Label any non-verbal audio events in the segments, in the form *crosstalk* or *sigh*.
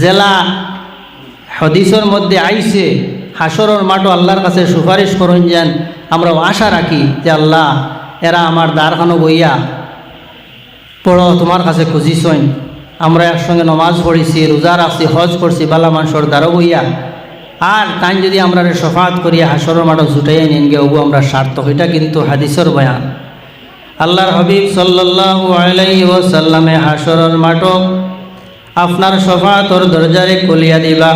জেলা হদিসের মধ্যে আইছে হাসরের মাঠও আল্লাহর কাছে সুপারিশ করুন যেন আমরা আশা রাখি যে আল্লাহ এরা আমার দ্বারখানো বইয়া পড়ো, তোমার কাছে খুঁজিছইন আমরা একসঙ্গে নমাজ পড়েছি, রোজা রাখছি, হজ করছি, বালা মানুষের দ্বারও বইয়া। আর তাই যদি আমরা সফাত করিয়া হাসরের মাঠও জুটাইয়া নিন গে, ওগু আমরা সার্থক, এটা কিন্তু হাদিসের বয়ান। আল্লাহর হাবিব সাল্লাল্লাহু আলাইহি ওয়াসাল্লামে হাসরের মাঠও আপনার সফাতর দরজারে কলিয়া দিবা।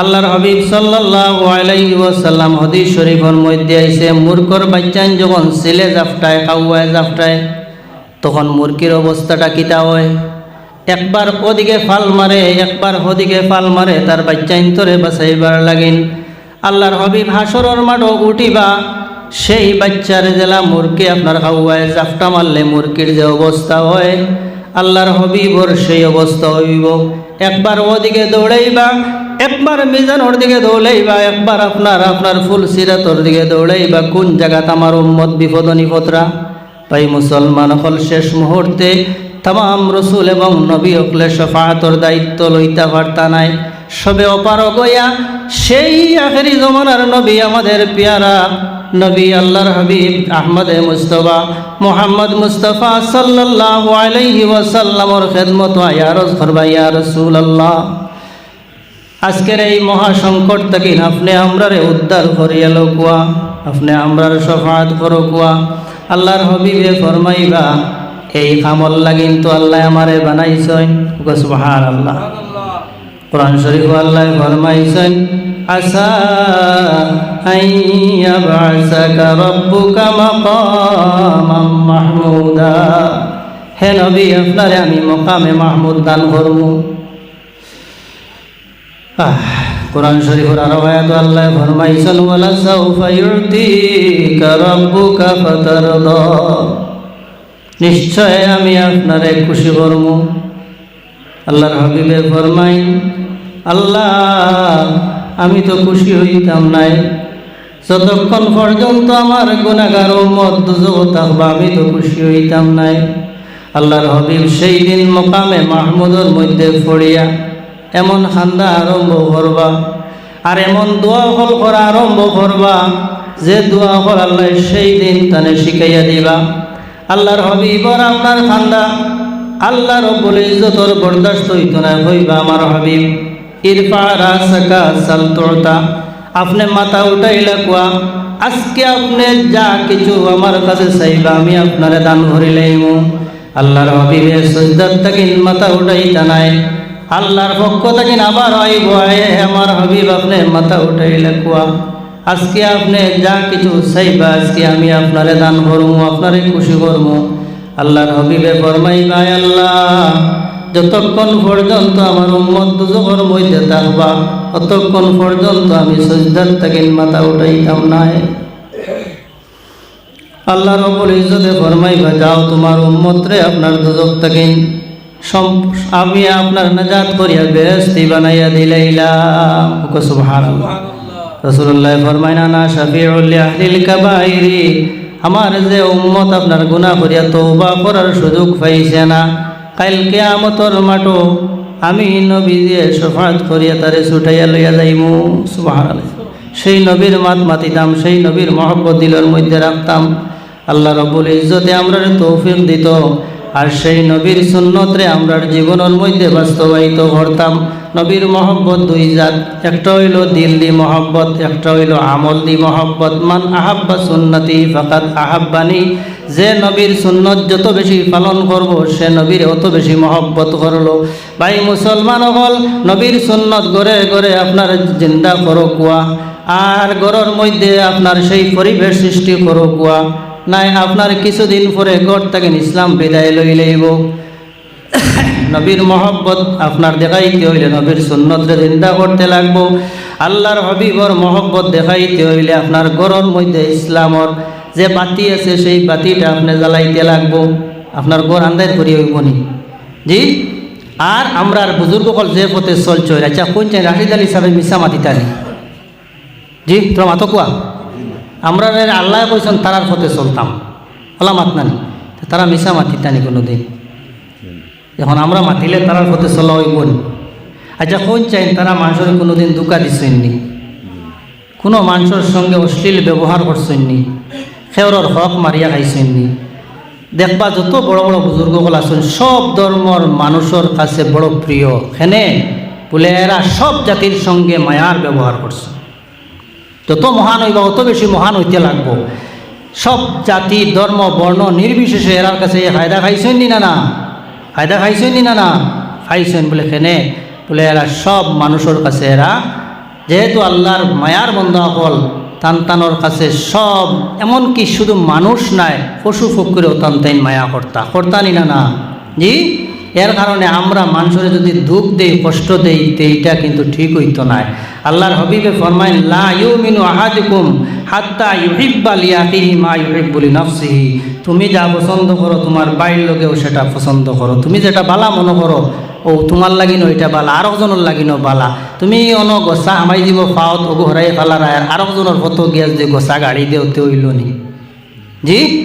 আল্লাহর হাবিব সাল্লাল্লাহু হদিস শরীফের মধ্যে আইছে, মূর্খর বাচ্চান যখন ছেলে জাফটায় খাওয়ায় জাফটায়, তখন মুরগির অবস্থাটা কিতা হয়? একবার ওদিকে ফাল মারে, একবার ওদিকে ফাল মারে, তার বাচ্চা ইন্তরে বাঁচাইবার লাগিন। আল্লাহর হবিব হাসরর মাঠও উঠিবা, সেই বাচ্চার জেলা মুরগি আপনার খাওয়ায় জাফটা মারলে মুরগির যে অবস্থা হয় আল্লাহর হবিবর সেই অবস্থা হইব। একবার ওদিকে দৌড়াইবা, একবার মিজানোর দিকে দৌড়াইবা, একবার আপনার আপনার ফুল সিরাতর দিকে দৌড়াইবা, কোন জায়গাত আমার উম্মত বিপদ নিপদরা তাই মুসলমান হল শেষ মুহূর্তে তাম রসুল এবং নবী অকলে সফাতর দায়িত্ব লইতে পারতা নাই। সবে অপার গয়া সেই আখেরি জমানার নবী আমাদের পেয়ারা নবী আল্লাহর হাবিব আহমদে মুস্তফা মোহাম্মদ মুস্তফা সাল্লাল্লাহু আলাইহি ওয়াসাল্লামর খেদমত আয়ারজ করবা ইয়া রাসূলুল্লাহ। আজকের এই মহাসংকট থেকে আপনি আমরারে উদ্ধার করিয়া লোকুয়া আপনি আমরার সফাত করো কুয়া। আল্লাহর হবিবে ফরমাইবা এই কামল লাগিন তো আল্লাহ আমারে বানাইছেন। সুবহান আল্লাহ কোরআন শরীফ আল্লাহ ফরমাইছেন। মাহমুদা। হে নবী, আপনারে আমি মকামে মাহমুদ দান করব। কোরআন শরীফের আরও আল্লাহ ফরমাইছেন, ওয়ালা সাউফা ইউতিকা রাব্বুকা ফাতারদা। নিশ্চয় আমি আপনারে খুশি করব। আল্লাহর হাবিবে ফরমাইন, আল্লাহ আমি তো খুশি হইতাম নাই। যতক্ষণ পর্যন্ত আমার গুণাগার মত থাকবা আমি তো খুশি হইতাম নাই। আল্লাহর হবিব সেই দিন মোকামে মাহমুদর মধ্যে পড়িয়া এমন খান্দা আরম্ভ করবা আর এমন দোয়া ফল করা আরম্ভ করবা যে দোয়া ফল আল্লাহ সেই দিন তানে শিখাইয়া দিবা। আল্লাহর হবিবর আপনার খান্দা, আল্লাহ রব্বুল ইজ্জতর বরদাস্ত হইত না, হইবা আমার হবিব। ইরফা রাসাকা সালতোতা। আপনি মাথা উঠাইলা কুয়া, আজকে আপনি যা কিছু আমার কাছে চাইবা, আমি আপনারে দান করিলাইম আল্লাহর হবিবে সজদার তাকিন মাথা উঠাইতা নাই। আল্লাহর পক্ষ থেকে আবার আইব আমার হবিব, আপনি মাথা উঠাইলে কুয়া, আজকে আপনি যা কিছু চাইবা, আজকে আমি আপনারে দান করব আপনারে খুশি করব আল্লাহর হবিবে ফরমাইবা আল্লাহ যতক্ষণ পর্যন্ত আমার উম্মত দুজোর মধ্যে থাকবা, ততক্ষণ পর্যন্ত আমি সজদার থেকে মাথা উঠাইতাম নাই আল্লাহ রবুল ইজ্জতে ফরমাইবা, যাও তোমার উম্মতরে আপনার দুজক থেকে আমি আপনার নাজাত করিয়া বেহস্তি বানাইয়া দিলাইলাম। সুবহানাল্লাহ। ফরমাইনা না শাফিউল কাবাইরি আমার যে উম্মত আপনার গুনাহ করিয়া তওবা করার সুযোগ পাইছে না। কাল কিয়ামতর মাটো আমি নবী দিয়ে শফাত করিয়া তারে ছুটাইয়া লইয়া যাইমু। সুবহানাল্লাহ। সেই নবীর মাত মাতিতাম, সেই নবীর মহব্বত দিলের মধ্যে রাখতাম। আল্লাহ রব্বুল ইজ্জতে আমরা তৌফিক দিত আর সেই নবীর সুন্নতরে আমরার জীবনের মধ্যে বাস্তবায়িত করতাম। নবীর মহব্বত দুই জাত, একটা হইল দিল দি মহব্বত, একটা হইল আমল দি মহব্বত। মান আহাব্বা সুন্নতি ফাকাত আহাব্বানি যে নবীর সুন্নত যত বেশি পালন করব, সে নবীর অত বেশি মহব্বত করল। ভাই, মুসলমান হল, নবীর সুন্নত গড়ে গড়ে আপনার জিন্দা করো কুয়া, আর গড়ের মধ্যে আপনার সেই পরিবেশ সৃষ্টি করো কুয়া। নাই, আপনার কিছুদিন পরে গড় থাকেন ইসলাম বিদায় লই লইব। *coughs* নবীর মহব্বত আপনার দেখাইতে হইলে নবীর সুন্নতরে জিন্দা করতে লাগবো। আল্লাহর হবিবর মহব্বত দেখাইতে হইলে আপনার গড়ের মধ্যে ইসলামর যে বাতি আছে, সেই বাতিটা আপনি জ্বালাইতে লাগবো। আপনার গড় আন্দাজ করি হইব নি। জি? আর আমরা আর বুজুর্গকল যে পথে চলছ আচ্ছা কোন চাই রাশিদ আলী সাহেব মিশা মাতিতানি জি, তোর মাতো কোয়া? আমরা আল্লাহ কইছেন তারার পথে চলতাম। মাত নানি তারা মিশা মাতিতানি কোনো দিন এখন আমরা মাতিলে তারার পথে চলা হইব নি? আচ্ছা কোন চাই তারা মানুষের কোনোদিন দুকা দিছেননি কোনো মানুষের সঙ্গে অশ্লীল ব্যবহার করছেননি খেওরর হক মারিয়া খাইছেননি দেখবা যত বড় বড় বুজুর্গগুলো আছেন, সব ধর্মর মানুষের কাছে বড় প্রিয় হেনে বলে এরা সব জাতির সঙ্গে মায়ার ব্যবহার করছে যত মহান হইবা, অত বেশি মহান হইতে লাগবো। সব জাতি ধর্ম বর্ণ নির্বিশেষে এরার কাছে ফায়দা খাইছেন নি না না ফায়দা খাইছেন নি না না খাইছেন বলে খেনে বলে এরা সব মানুষের কাছে এরা যেহেতু আল্লাহর মায়ার বন্ধ হল তান্তানোর কাছে সব, এমনকি শুধু মানুষ নাই, পশু ফকুরেও তান্তাইন মায়া কর্তা কর্তানি না না। জি? এর কারণে আমরা মানুষের যদি দুঃখ দেই, কষ্ট দেই, তো এইটা কিন্তু ঠিক হইতো না। আল্লাহর হবিবে ফরমাইন লা ইউমিনু আহাদুকুম হাত্তা ইউহিব্বা লিয়াকিহি মা ইউহিব্বু লিনাফসিহি। তুমি যা পছন্দ করো, তোমার বাইর লোকেও সেটা পছন্দ করো। তুমি যেটা বালা মনে করো ও, তোমার লাগিনো এটা বালা। আর একজনের লাগিনো বালা। তুমি অন গোসা আমাই দিব ফাওত ওগো হরাই ফালার আর একজনের ফটো গিয়া যে গোসা গাড়ি দেওতে হইল নি। জি?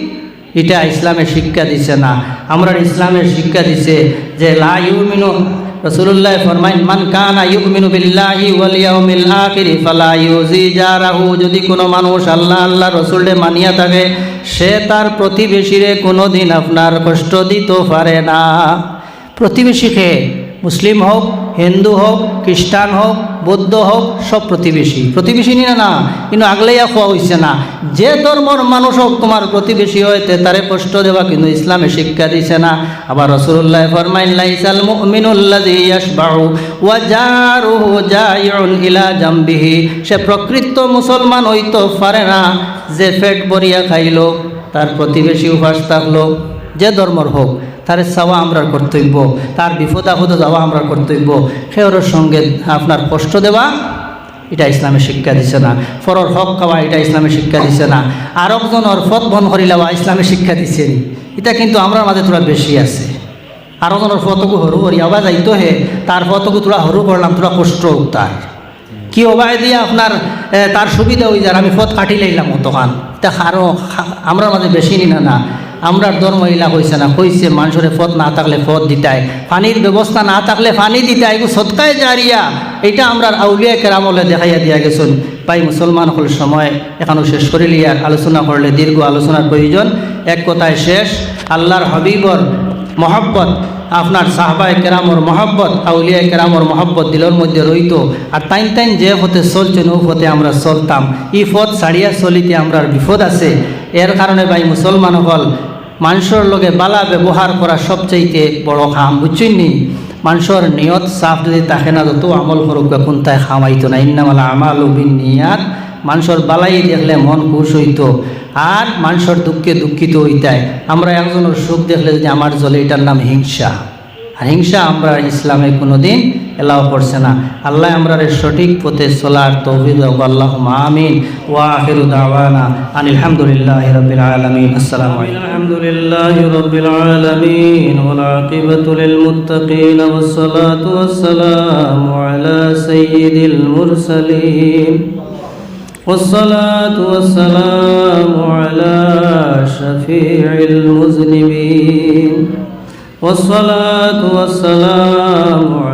এটা ইসলামের শিক্ষা দিছে না। আমরা ইসলামের শিক্ষা দিছে যে, লা ইউমিনু, রাসূলুল্লাহ ফরমাইন, মান কানা ইউমিনু বিল্লাহি ওয়াল ইয়াউমিল আখির, ফালা ইউজি জারাহু। যদি কোনো মানুষ আল্লাহ আল্লাহ রসুলে মানিয়া থাকে, সে তার প্রতিবেশীরে কোনোদিন আপনার কষ্ট দিতে পারে না। প্রতিবেশীকে মুসলিম হোক, হিন্দু হোক, খ্রিস্টান হোক, বৌদ্ধ হোক, সব প্রতিবেশী। প্রতিবেশী নিয়ে না, কিন্তু আগলেইয়া খোয়া হয়েছে না। যে ধর্মর মানুষ হোক, তোমার প্রতিবেশী হইতে তারে কষ্ট দেওয়া কিন্তু ইসলামে শিক্ষা দিছে না। আবার রসুল্লাহ ফরমাইন, লাইসাল মুমিনুল্লাযী ইয়াশবাউ ওয়া জারুহু জাইউন ইলা জামবিহি। সে প্রকৃত মুসলমান হইতে পারে না, যে পেট ভরিয়া খাইলো, তার প্রতিবেশী উপাস থাকল। যে ধর্মর হোক, তার চাওয়া আমরা কর্তব্য, তার বিপদ আপদ যাওয়া আমরা কর্তব্য। সেওর সঙ্গে আপনার কষ্ট দেওয়া, এটা ইসলামে শিক্ষা দিছে না। ফরর হক খাওয়া, এটা ইসলামে শিক্ষা দিছে না। আর একজনের ফত বন করি লওয়া ইসলামে শিক্ষা দিছে এটা কিন্তু আমরা মাঝে তোরা বেশি আছে। আর একজনের ফতকু সরু করি আবার যাইতো হে, তার ফতকু তোরা সরু করলাম, তোরা কষ্ট তার কি অবায় দিয়ে আপনার তার সুবিধা হয়ে যার, আমি ফত কাটি লাইলাম তখন তা আরও আমরা মাঝে বেশি নি না না। আমরা ধর্ম ইলা কইছে না, কইছে মানুষের ফত না থাকলে ফত দিতাই পানির ব্যবস্থা না থাকলে পানি দিতাই এগু সৎকায় জারিয়া এটা আমরা আউলিয়া কেরামলে দেখাইয়া দিয়া গেছুন। পাই মুসলমান হল সময় এখনও শেষ করে লিয়ার আলোচনা করলে দীর্ঘ আলোচনার প্রয়োজন। এক কথায় শেষ, আল্লাহর হবিবর মহব্বত, আপনার সাহবায় কেরামর মহব্বত, আউলিয়া কেরামর মহব্বত দিলর মধ্যে রইত। আর তাইন তাইন যে পথে চলছেন ও পথে আমরা চলতাম। ই পথ ছাড়িয়া চলিতে আমরা বিপদ আছে। এর কারণে ভাই, মুসলমান হল মানুষের লগে বালা ব্যবহার করা সবচাইতে বড় খাম, বুঝছেন নি? মানুষের নিয়ত সাফ যদি তাকে না, যত আমল করুক, এখন তাই খামাইতো না। ইন্নামালা আমাল বিন নিয়াত মানুষের বালাই দেখলে মন খুশ হইত আর মানুষের দুঃখে দুঃখিত হইতায়। আমরা একজনের সুখ দেখলে যদি আমার জলে এটার নাম হিংসা। আর হিংসা আমরা ইসলামে কোনোদিন এলাও করছে না আল্লাহ আমরা সঠিক পথে চলার তৌহিদ আল্লাহ আমিন ওয়া আখিরু দাওয়ানা আনিল হামদুলিল্লাহি রাব্বিল আলামিন আসসালামু আলাইকুম আলহামদুলিল্লাহি রাব্বিল আলামিন ওয়াল আকিবাতু লিল মুত্তাকিন ওয়াস সালাতু ওয়াস সালামু আলা সাইয়্যিদিল মুরসালিন والصلاة والسلام على شفيع المذنبين والصلاة والسلام على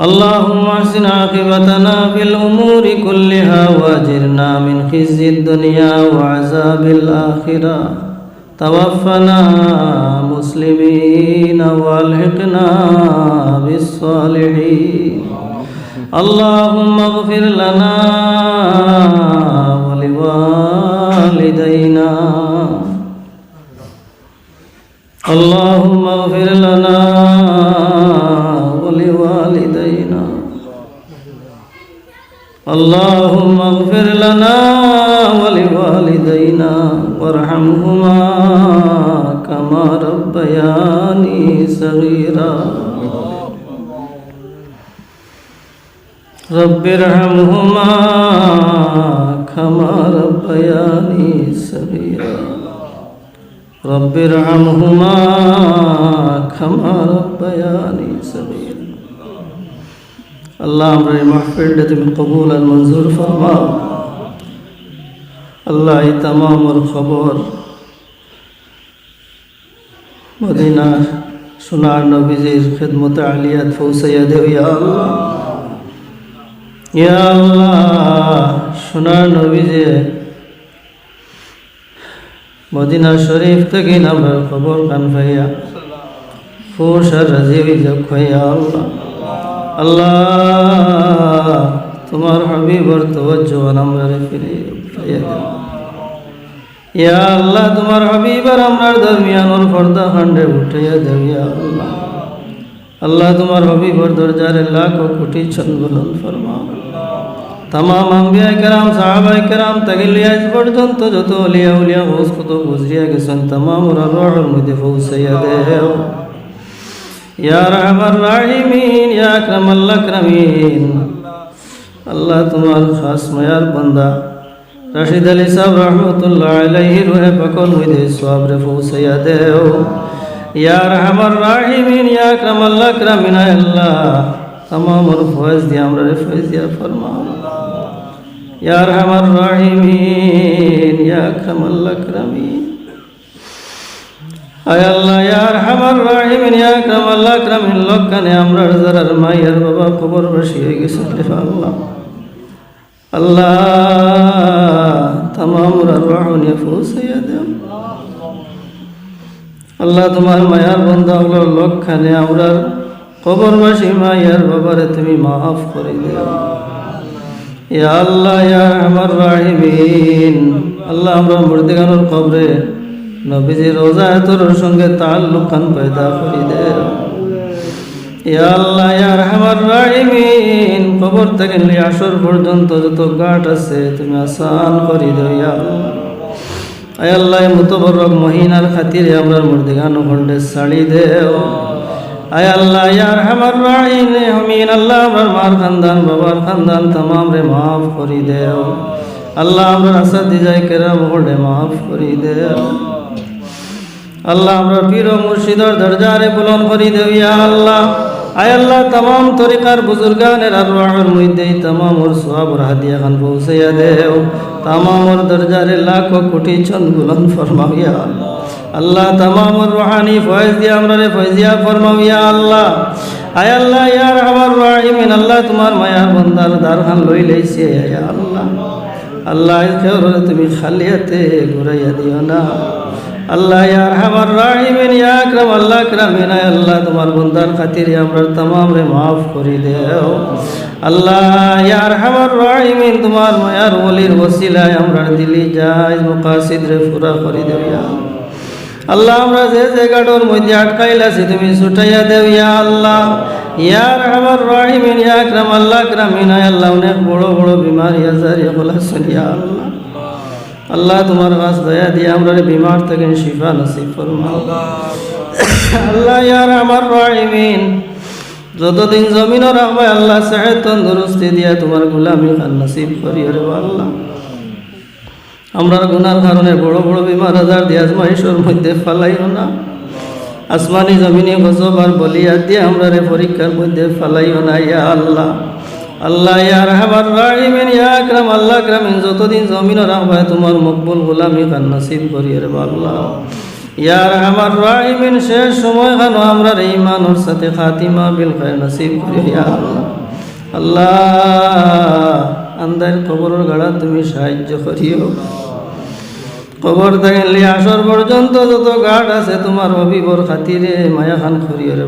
اللهم احسن عاقبتنا في الأمور كلها واجرنا من خزي الدنيا وعذاب الآخرة توفنا مسلمين والحقنا بالصالحين اللهم اغفر لنا ولوالدينا اللهم اغفر لنا اللهم اغفر لنا ولوالدينا وارحمهما كما ربياني صغيرا رب ارحمهما كما ربياني صغيرا رب ارحمهما كما ربياني صغيرا আল্লাহ আমরা এই মাহফিলটা তুমি কবুল আর মঞ্জুর ফরমাও আল্লাহ এই তামামর খবর মদিনা সোনার নবীজির খেদমতে আলিয়াত ফৌসাইয়া দেও ইয়া আল্লাহ ইয়া আল্লাহ সোনার নবীজে মদিনা শরীফ থেকে নামের খবর কান ভাইয়া ফুস আর রাজি যোগ ভাইয়া আল্লাহ আল্লাহ, তোমার হাবিবর তবজ্জোয়ান আমরা ফিরে ইয়া আল্লাহ, তোমার হাবিবার আমরার দরমিয়ানোর পর্দা খান্ডে উঠাইয়া দেব, ইয়া আল্লাহ। আল্লাহ, তোমার হবিবর দরজারে লাখ কোটি চন্দন ফরমা তামাম আম্বিয়া কেরাম সাহাবাই কেরাম তাগিল আজ পর্যন্ত যত অলিয়া উলিয়া হোস কত গুজরিয়া গেছেন, তামাম ওরা মধ্যে পৌঁছাইয়া দেও। یا رحم الرحیمین یا اکرم اللہ کرمین اللہ تمہارا خاص میار بندہ، رشید علی صاحب رحمت اللہ علیہ روح پکن ویدے سواب رفو سیادے ہو۔ یا رحم الرحیمین یا اکرم اللہ کرمین اے اللہ، تمام الفوائز دیا ہمارا فیض دیا فرماؤ یا رحم الرحیمین یا اکرم اللہ کرمین আয় আল্লাহ মাইয়ার বাবা খবর বসি হয়ে গেছে আল্লাহ আল্লাহ আল্লাহ, তোমার মায়ার বন্ধা হলো লক্ষানে আমরার কবরবাসী মাইয়ার বাবারে তুমি মাফ করে দেও আল্লাহ, ইয়া আমার রাহিমিন, আল্লাহ, আমরা মুর্দিগানোর কবরে নবীজি রোজা তোর সঙ্গে তার লুকান পয়দা করি দে। আল্লাহ ইয়ার হামার রাহিমিন, কবর থেকে আসর পর্যন্ত যত গাঠ আছে তুমি আসান করি দে আয় আল্লাহ মুতবরক মহিনার খাতিরে আমরা মুর্দিগান খন্ডে সাড়ি দেও আয় আল্লাহ ইয়ার হামার রাহিম হমিন আল্লাহ আমার মার খানদান, বাবার খানদান তমাম রে মাফ করি দেও আল্লাহ আমরা আসাদ দিজাই কেরাম হলে মাফ করি দেও আল্লাহ, আমরা পীর মুর্শিদর দরজারে বুলন করি দেবিয়া আল্লাহ। আয় আল্লাহ, তমাম তরিকার বুজুর্গানের আর রহর মধ্যেই তমাম ওর সোয়াবর হাদিয়া খান পৌঁছাইয়া দেও। তমাম ওর দরজারে লাখ কোটি চন্দ বুলন ফরমাইয়া আল্লাহ। আল্লাহ তমাম ওর রোহানি ফয়েজ দিয়া আমরা রে ফয়েজিয়া ফরমাইয়া আল্লাহ। আয় আল্লাহ ইয়ার আমার রাহিমিন, আল্লাহ তোমার মায়ার বন্দার দারখান লই লইছে আল্লাহ। আল্লাহ তুমি খালিয়াতে ঘুরাইয়া দিও না। আল্লাহ ইয়ার হামার রাহিমিন ইয়াকরাম আল্লাহ ক্রামিন আল্লাহ, তোমার বন্দার খাতিরে আমরা তাম রে মাফ করি দেও। আল্লাহ ইয়ার হামার রাহিমিন, তোমার মায়ার ওলির ওসিলায় আমরা দিলি যাই, মুকাসিদ রে ফুরা করি দেও আল্লাহ। আমরা যে জায়গাটার মধ্যে আটকাইলাছি, তুমি ছুটাইয়া দেও ইয়া আল্লাহ। ইয়ার হামার রাহিমিন ইয়াকরাম আল্লাহ ক্রামিন আল্লাহ, অনেক বড় বড় বিমার ইয়াজার ইয়া আল্লাহ। আল্লাহ তোমার কাছ দয়া দিয়ে আমরা বিমার থেকে শিফা নসিব ফরমাও আল্লাহ ইয়ার আমার রাহিমিন, যতদিন জমিনও রাখবে আল্লাহ সাহেব তন্দুরস্তি দিয়া তোমার গুলামি খান নসিব করি রে আল্লাহ। আমরা গুনার কারণে বড় বড় বিমার আজার দিয়ে আজমাইশোর মধ্যে ফালাইও না। আসমানি জমিনে গজব আর বলিয়া দিয়ে আমরা রে পরীক্ষার মধ্যে ফালাইও না ইয়া আল্লাহ। আল্লাহ ইয়া রহমান রাহিমিন, ইয়া আকরাম, আল্লাহ আকরামিন যতদিন জমিন রাখবে তোমার মকবুল গোলামি খান নসিব করিয়ে রে আল্লাহ। ইয়া রহমান রাহিমিন শেষ সময় খানো আমরা রে ইমানোর সাথে খাতিমা বিল খায় নসিব করিয়ে আল্লাহ। আল্লাহ আন্দার খবরের গাড়া তুমি সাহায্য করিও। কবর থেকে লিয়ে আসর পর্যন্ত যত গাঢ় আছে তোমার অভিবর খাতিরে মায়া খান করিও রে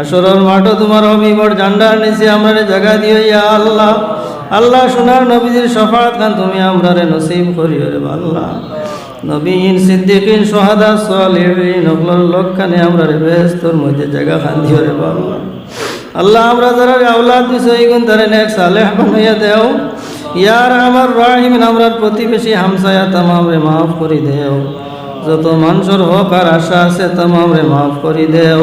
আসরের মাঠও তোমার অভিবর জান্ডার নিচে আমার জায়গা দিও ইয়া আল্লাহ। আল্লাহ সোনার নবীজির সফাত খান তুমি আমরা রে নসিব করিও রে আল্লাহ নবীন সিদ্দিকিন সোহাদা সলিহিন ওগুলোর লোকখানে আমরা রে বেস্তর মধ্যে জায়গা খান দিও রে আল্লাহ আল্লাহ আমরা যারা আওলাদ দিছ এইগুন তারে নেক সালেহ বানাইয়া দেও। ইয়ার আমার রাহিমিন আমরা প্রতিবেশী হামসায়া তামাম রে মাফ করি দেও। যত মানুষের হক আর আশা আছে, তামাম রে মাফ করি দেও।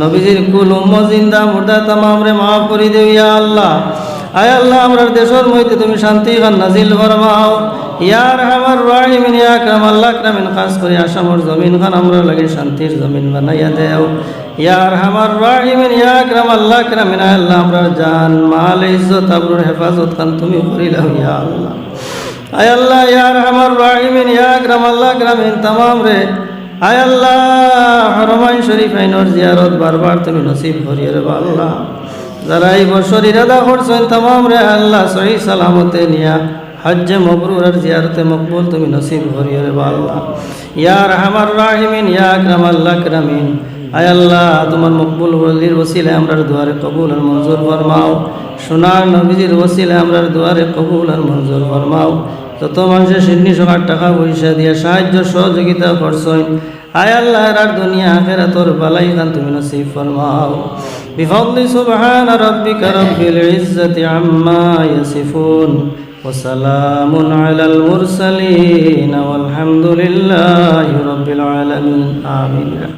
নবীজির কুল উম্মত জিন্দা, মুর্দা তামাম রে মাফ করে দেও ইয়া আল্লাহ। আয় আল্লাহ আমরার দেশের মধ্যে তুমি শান্তি খান নাজিল ফরমাও। ইয়ার আমার রাহিমিন, ইয়া আকরাম আল্লাহ আকরামিন, খাস করে আসামর জমিন খান, আমরা লাগে শান্তির জমিন বানাইয়া দেও। ইয়ার আমার রাহিমিন, ইয়া আকরাম আল্লাহ আকরামিন আল্লাহ আমরার জান, মাল, ইজ্জত, আবরুর হেফাজত খান, তুমি করিলাও ইয়া আল্লাহ। আয় আল্লাহ ইয়ার আমার রাহিমিন, ইয়া আকরাম আল্লাহ আকরামিন, তামাম রে আয় আল্লাহ হরমাইন শরীফ আইনর জিয়ারত বারবার তুমি নসিব করিয়ে রে আল্লাহ। যারা এই বছর ইরাদা করছেন, তামাম রে আল্লাহ, সহি সালামতে নিয়া হজ্জে মবরুর আর জিয়ারতে মকবুল তুমি নসিব করিয়ে রে আল্লাহ। ইয়ার হামার রাহিমিন, ইয়া আকরাম আল্লাহ আকরামিন। আয় আল্লাহ, তোমার মকবুল বলির ওসিলে আমরার দুয়ারে কবুল আর মঞ্জুর ফরমাও। সোনার নবীজির ওসিলে আমরার দুয়ারে কবুল আর মঞ্জুর ফরমাও। যত মানুষের সিন্নি সবার টাকা পয়সা দিয়ে সাহায্য সহযোগিতা করছেন আয় আল্লাহ আর দুনিয়া আখেরা তোর বালাই খান তুমি নসিব ফরমাও بفضل سبحان ربك رب العزة عما يصفون وسلام على المرسلين والحمد لله رب العالمين آمين